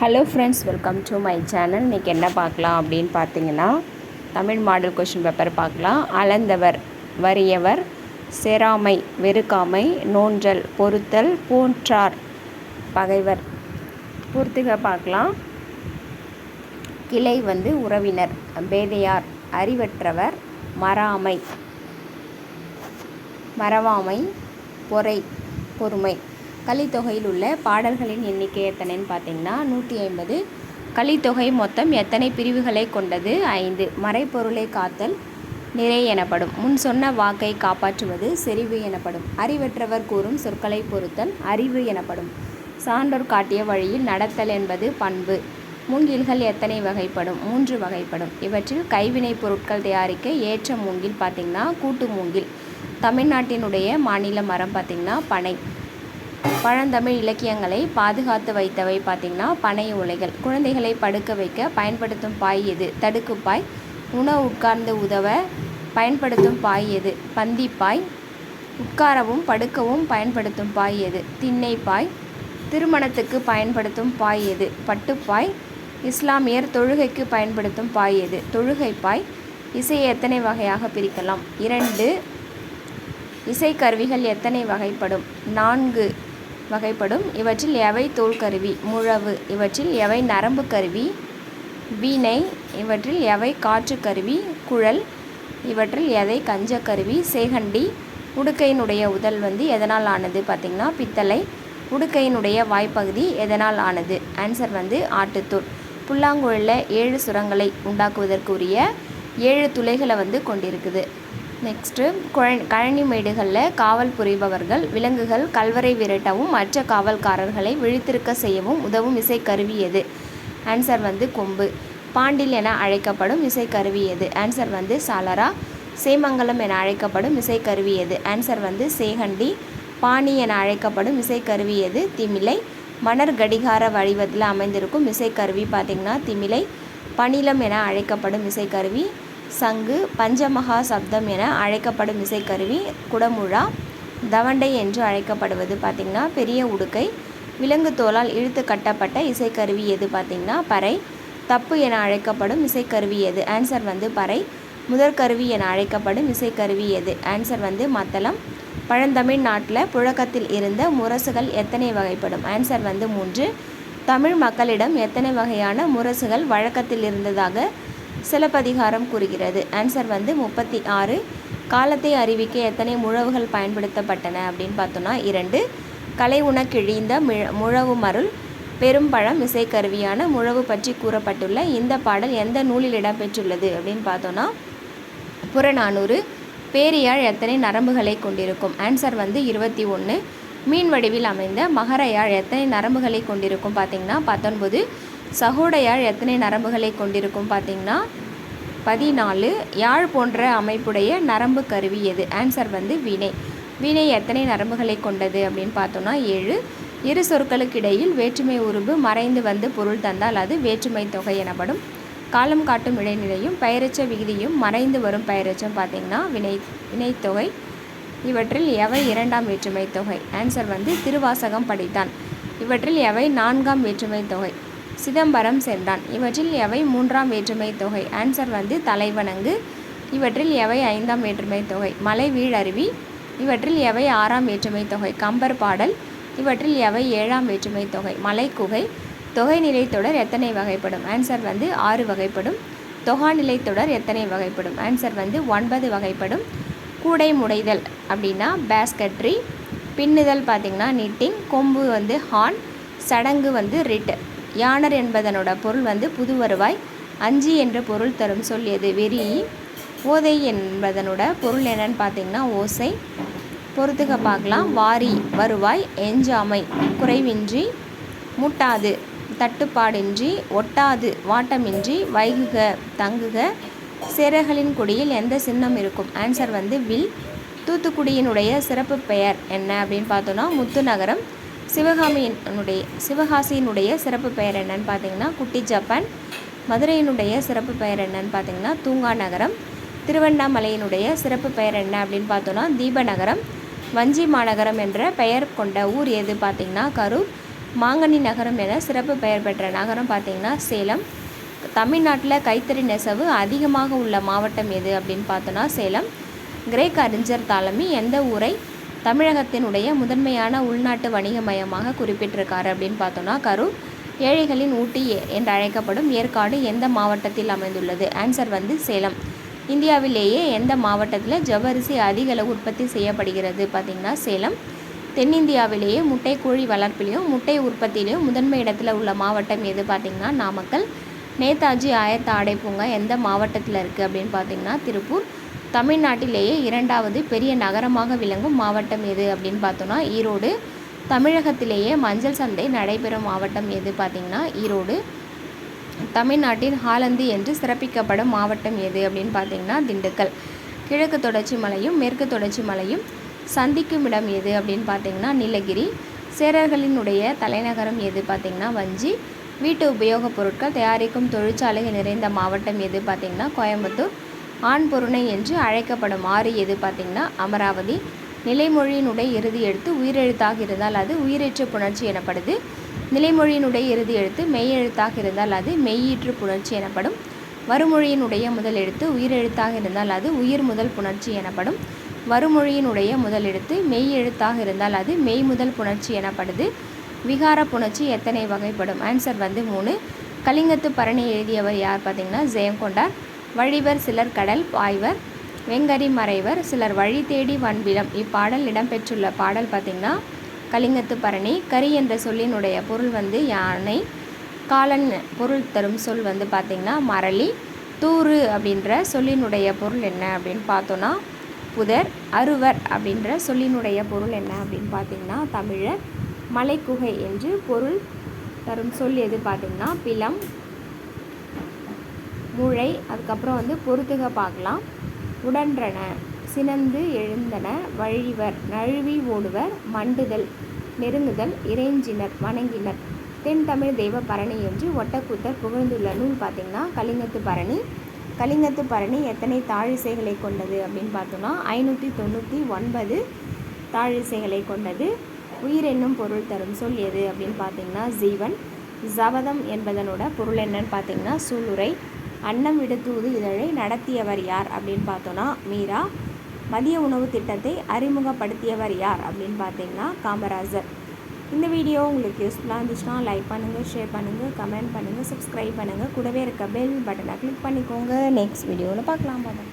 Hello friends welcome to my channel இன்றைக்கி என்ன பார்க்கலாம் அப்படின்னு பார்த்தீங்கன்னா தமிழ் மாடல் கொஷின் பேப்பர் பார்க்கலாம். அளந்தவர் வறியவர் செராமை வெறுக்காமை நோன்றல் பொறுத்தல் போன்றார் பகைவர். பொறுத்துக பார்க்கலாம். கிளை வந்து உறவினர் பேதையார் அறிவற்றவர் மறாமை. மறவாமை பொறை பொறுமை. கலித்தொகையில் உள்ள பாடல்களின் எண்ணிக்கை எத்தனைன்னு பார்த்தீங்கன்னா நூற்றி ஐம்பது. கலித்தொகை மொத்தம் எத்தனை பிரிவுகளை கொண்டது? ஐந்து. மறைப்பொருளை காத்தல் நிறை எனப்படும். முன் சொன்ன வாக்கை காப்பாற்றுவது செறிவு எனப்படும். அறிவற்றவர் கூறும் சொற்களை பொறுத்தல் அறிவு எனப்படும். சான்றோர் காட்டிய வழியில் நடத்தல் என்பது பண்பு. மூங்கில்கள் எத்தனை வகைப்படும்? மூன்று வகைப்படும். இவற்றில் கைவினைப் பொருட்கள் தயாரிக்க ஏற்ற மூங்கில் பார்த்திங்கன்னா கூட்டு மூங்கில். தமிழ்நாட்டினுடைய மாநில மரம் பார்த்திங்கன்னா பனை பழந்தமிழ் இலக்கியங்களை பாதுகாத்து வைத்தவை பார்த்திங்கன்னா பனை உலைகள். குழந்தைகளை படுக்க வைக்க பயன்படுத்தும் பாய் எது? தடுக்குப்பாய் உணவு உட்கார்ந்து உதவ பயன்படுத்தும் பாய் எது? பந்திப்பாய் உட்காரவும் படுக்கவும் பயன்படுத்தும் பாய் எது? திண்ணைப்பாய் திருமணத்துக்கு பயன்படுத்தும் பாய் எது? பட்டுப்பாய் இஸ்லாமியர் தொழுகைக்கு பயன்படுத்தும் பாய் எது? தொழுகைப்பாய் இசையை எத்தனை வகையாக பிரிக்கலாம்? இரண்டு. இசைக்கருவிகள் எத்தனை வகைப்படும்? நான்கு. வகைப்படும். இவற்றில் எவை தோல் கருவி? முழவு. இவற்றில் எவை நரம்பு கருவி? வீணை. இவற்றில் எவை காற்று கருவி? குழல். இவற்றில் எதை கஞ்ச கருவி? சேகண்டி. உடுக்கையினுடைய உதல் வந்து எதனால் ஆனது பார்த்திங்கன்னா பித்தளை. உடுக்கையினுடைய வாய்ப்பகுதி எதனால் ஆனது? ஆன்சர் வந்து ஆட்டுத்தூள். புல்லாங்குழலில் ஏழு சுரங்களை உண்டாக்குவதற்குரிய ஏழு துளைகளை வந்து கொண்டிருக்குது. நெக்ஸ்ட்டு குழ கழனி மேடுகளில் காவல் புரிபவர்கள் விலங்குகள் கல்வரை விரட்டவும் மற்ற காவல்காரர்களை விழித்திருக்க செய்யவும் உதவும் இசைக்கருவி எது ஆன்சர் வந்து கொம்பு. பாண்டில் என அழைக்கப்படும் இசைக்கருவி எது ஆன்சர் வந்து சாலரா சேமங்கலம் என அழைக்கப்படும் இசைக்கருவி எது ஆன்சர் வந்து சேகண்டி. பாணி என அழைக்கப்படும் இசைக்கருவி எது திமிலை. மணர் கடிகார வடிவத்தில் அமைந்திருக்கும் இசைக்கருவி பார்த்திங்கன்னா திமிலை. பணிலம் என அழைக்கப்படும் இசைக்கருவி சங்கு பஞ்சமகா சப்தம் என அழைக்கப்படும் இசைக்கருவி குடமுழா தவண்டை என்று அழைக்கப்படுவது பார்த்திங்கன்னா பெரிய உடுக்கை விலங்கு தோலால் இழுத்து கட்டப்பட்ட இசைக்கருவி எது பார்த்திங்கன்னா பறை தப்பு என அழைக்கப்படும் இசைக்கருவி எது? ஆன்சர் வந்து பறை முதற்கருவி என அழைக்கப்படும் இசைக்கருவி எது? ஆன்சர் வந்து மத்தளம் பழந்தமிழ் நாட்டில் புழக்கத்தில் இருந்த முரசுகள் எத்தனை வகைப்படும்? ஆன்சர் வந்து மூன்று தமிழ் மக்களிடம் எத்தனை வகையான முரசுகள் வழக்கத்தில் இருந்ததாக சிலப்பதிகாரம் கூறுகிறது. ஆன்சர் வந்து முப்பத்தி ஆறு. காலத்தை அறிவிக்க எத்தனை முழவுகள் பயன்படுத்தப்பட்டன அப்படின்னு பார்த்தோன்னா இரண்டு. கலை உணக்கிழிந்த மிழ முழவு மருள் பெரும்பழம் இசைக்கருவியான முழவு பற்றி கூறப்பட்டுள்ள இந்த பாடல் எந்த நூலில் இடம்பெற்றுள்ளது அப்படின்னு பார்த்தோன்னா புறநானூறு. பேரியாழ் எத்தனை நரம்புகளை கொண்டிருக்கும்? ஆன்சர் வந்து இருபத்தி ஒன்று. மீன் வடிவில் அமைந்த மகரையாழ் எத்தனை நரம்புகளை கொண்டிருக்கும்? பார்த்திங்கன்னா பத்தொன்பது. சகோடையாழ் எத்தனை நரம்புகளை கொண்டிருக்கும் பார்த்திங்கன்னா? பதினாலு. யாழ் போன்ற அமைப்புடைய நரம்பு கருவி எது? ஆன்சர் வந்து வீணை வீணை எத்தனை நரம்புகளை கொண்டது அப்படின்னு பார்த்தோன்னா ஏழு. இரு சொற்களுக்கு இடையில் வேற்றுமை உருவு மறைந்து வந்து பொருள் தந்தால் அது வேற்றுமை தொகை எனப்படும். காலம் காட்டும் இடைநிலையும் பெயரச்ச விகுதியும் மறைந்து வரும் பெயரச்சம் பார்த்திங்கன்னா வினை வினைத்தொகை. இவற்றில் எவை இரண்டாம் வேற்றுமை தொகை? ஆன்சர் வந்து திருவாசகம் படித்தான். இவற்றில் எவை நான்காம் வேற்றுமை தொகை? சிதம்பரம் சென்றான். இவற்றில் எவை மூன்றாம் வேற்றுமை தொகை? ஆன்சர் வந்து தலைவணங்கு. இவற்றில் எவை ஐந்தாம் வேற்றுமை தொகை? மலை வீழருவி இவற்றில் எவை ஆறாம் வேற்றுமை தொகை? கம்பர் பாடல். இவற்றில் எவை ஏழாம் வேற்றுமை தொகை? மலைக்குகை தொகை நிலைத்தொடர் எத்தனை வகைப்படும்? ஆன்சர் வந்து ஆறு வகைப்படும். தொகா நிலைத்தொடர் எத்தனை வகைப்படும்? ஆன்சர் வந்து ஒன்பது வகைப்படும். கூடை முடைதல் அப்படின்னா பேஸ்கட்ரி பின்னுதல் பார்த்திங்கன்னா நிட்டிங் கொம்பு வந்து ஹார்ன் சடங்கு வந்து ரிட்டு யானர் என்பதனோட பொருள் வந்து புது வருவாய் அஞ்சு என்ற பொருள் தரும் சொல் எது வெறி ஓதை என்பதனோட பொருள் என்னன்னு பார்த்தீங்கன்னா ஓசை. பொறுத்துக்க பார்க்கலாம் வாரி வருவாய் எஞ்சாமை. குறைவின்றி முட்டாது. தட்டுப்பாடின்றி ஒட்டாது. வாட்டமின்றி வைகுக தங்குக. சேரர்களின் குடியில் எந்த சின்னம் இருக்கும்? ஆன்சர் வந்து வில். தூத்துக்குடியினுடைய சிறப்பு பெயர் என்ன அப்படின்னு பார்த்தோன்னா முத்து நகரம். சிவகாமியினுடைய சிவகாசியினுடைய சிறப்பு பெயர் என்னன்னு பார்த்தீங்கன்னா குட்டி ஜப்பான். மதுரையினுடைய சிறப்பு பெயர் என்னன்னு பார்த்தீங்கன்னா தூங்கா நகரம். திருவண்ணாமலையினுடைய சிறப்பு பெயர் என்ன அப்படின்னு பார்த்தோன்னா தீபநகரம். வஞ்சி மாநகரம் என்ற பெயர் கொண்ட ஊர் எது பார்த்திங்கன்னா கரூர். மாங்கனி நகரம் என சிறப்பு பெயர் பெற்ற நகரம் பார்த்திங்கன்னா சேலம். தமிழ்நாட்டில் கைத்தறி நெசவு அதிகமாக உள்ள மாவட்டம் எது அப்படின்னு பார்த்தோன்னா சேலம். கிரேக் அறிஞர் தாலமி எந்த ஊரை தமிழகத்தினுடைய முதன்மையான உள்நாட்டு வணிக மையமாக குறிப்பிட்டிருக்காரு அப்படின்னு பார்த்தோன்னா கரூர் ஏழைகளின் ஊட்டி என்று அழைக்கப்படும் ஏற்காடு எந்த மாவட்டத்தில் அமைந்துள்ளது? ஆன்சர் வந்து சேலம். இந்தியாவிலேயே எந்த மாவட்டத்தில் ஜவ்வரிசி அதிக அளவு உற்பத்தி செய்யப்படுகிறது பார்த்திங்கன்னா சேலம். தென்னிந்தியாவிலேயே முட்டை கோழி வளர்ப்பிலையும் முட்டை உற்பத்தியிலையும் முதன்மை இடத்துல உள்ள மாவட்டம் எது பார்த்திங்கன்னா நாமக்கல். நேதாஜி ஆயத்த ஆடை பூங்கா எந்த மாவட்டத்தில் இருக்குது அப்படின்னு பார்த்தீங்கன்னா திருப்பூர். தமிழ்நாட்டிலேயே இரண்டாவது பெரிய நகரமாக விளங்கும் மாவட்டம் எது அப்படின்னு பார்த்தோன்னா ஈரோடு. தமிழகத்திலேயே மஞ்சள் சந்தை நடைபெறும் மாவட்டம் எது பார்த்திங்கன்னா ஈரோடு. தமிழ்நாட்டின் ஹாலந்து என்று சிறப்பிக்கப்படும் மாவட்டம் எது அப்படின்னு பார்த்தீங்கன்னா திண்டுக்கல். கிழக்கு தொடர்ச்சி மலையும் மேற்கு தொடர்ச்சி மலையும் சந்திக்கும் இடம் எது அப்படின்னு பார்த்தீங்கன்னா நீலகிரி. சேரர்களினுடைய தலைநகரம் எது பார்த்திங்கன்னா வஞ்சி. வீட்டு உபயோகப் பொருட்கள் தயாரிக்கும் தொழிற்சாலைகள் நிறைந்த மாவட்டம் எது பார்த்திங்கன்னா கோயம்புத்தூர். ஆண் பொருணை என்று அழைக்கப்படும் ஆறு எது பார்த்திங்கன்னா? அமராவதி. நிலைமொழியினுடைய இறுதி எழுத்து உயிரெழுத்தாக இருந்தால் அது உயிரேற்ற புணர்ச்சி எனப்படுது. நிலைமொழியினுடைய இறுதி எழுத்து மெய்யெழுத்தாக இருந்தால் அது மெய்யீற்று புணர்ச்சி எனப்படும். வறுமொழியினுடைய முதல் எழுத்து உயிரெழுத்தாக இருந்தால் அது உயிர் முதல் புணர்ச்சி எனப்படும். வறுமொழியினுடைய முதல் எழுத்து மெய் எழுத்தாக இருந்தால் அது மெய் முதல் புணர்ச்சி எனப்படுது. விகார புணர்ச்சி எத்தனை வகைப்படும்? ஆன்சர் வந்து மூணு. கலிங்கத்து பரணி எழுதியவர் யார் பார்த்தீங்கன்னா? ஜெயங்கொண்டார். வழிவர் சிலர் கடல் பாய்வர் வெங்கரி மறைவர் சிலர் வழி தேடி வன்பிலம் இப்பாடல் இடம்பெற்றுள்ள பாடல் பார்த்திங்கன்னா கலிங்கத்து பரணி கரி என்ற சொல்லினுடைய பொருள் வந்து யானை காலன் பொருள் தரும் சொல் வந்து பார்த்திங்கன்னா மரளி தூறு அப்படின்ற சொல்லினுடைய பொருள் என்ன அப்படின்னு பார்த்தோன்னா புதர் அருவர் அப்படின்ற சொல்லினுடைய பொருள் என்ன அப்படின்னு பார்த்தீங்கன்னா தமிழர் மலைக்குகை என்று பொருள் தரும் சொல் எது பார்த்திங்கன்னா பிலம் முளை அதுக்கப்புறம் வந்து பொறுத்துக பார்க்கலாம். உடன்றன சினந்து எழுந்தன வழிவர் நழுவி ஓடுவர் மண்டுதல் நெருங்குதல் இறைஞ்சினர் வணங்கினர். தென் தமிழ் தெய்வ பரணி என்று ஒட்டக்கூத்தர் புகழ்ந்துள்ள நூல் பார்த்திங்கன்னா கலிங்கத்து பரணி. கலிங்கத்து பரணி எத்தனை தாழிசைகளை கொண்டது அப்படின்னு பார்த்தோன்னா ஐநூற்றி தொண்ணூற்றி ஒன்பது தாழிசைகளை கொண்டது. உயிர் என்னும் பொருள் தரும் சொல் எது அப்படின்னு பார்த்தீங்கன்னா ஜீவன். ஜவதம் என்பதனோட பொருள் என்னன்னு பார்த்தீங்கன்னா சூளுரை. அன்னம் விடுத்தூது இதழை நடத்தியவர் யார் அப்படின்னு பார்த்தோன்னா மீரா. மதிய உணவு திட்டத்தை அறிமுகப்படுத்தியவர் யார் அப்படின்னு பார்த்தீங்கன்னா காமராஜர். இந்த வீடியோ உங்களுக்கு யூஸ்ஃபுல்லாக இருந்துச்சுன்னா லைக் பண்ணுங்கள் ஷேர் பண்ணுங்கள் கமெண்ட் பண்ணுங்கள் சப்ஸ்கிரைப் பண்ணுங்கள் கூடவே இருக்க பெல் பட்டனை கிளிக் பண்ணிக்கோங்க. நெக்ஸ்ட் வீடியோவில் பார்க்கலாம் போதும்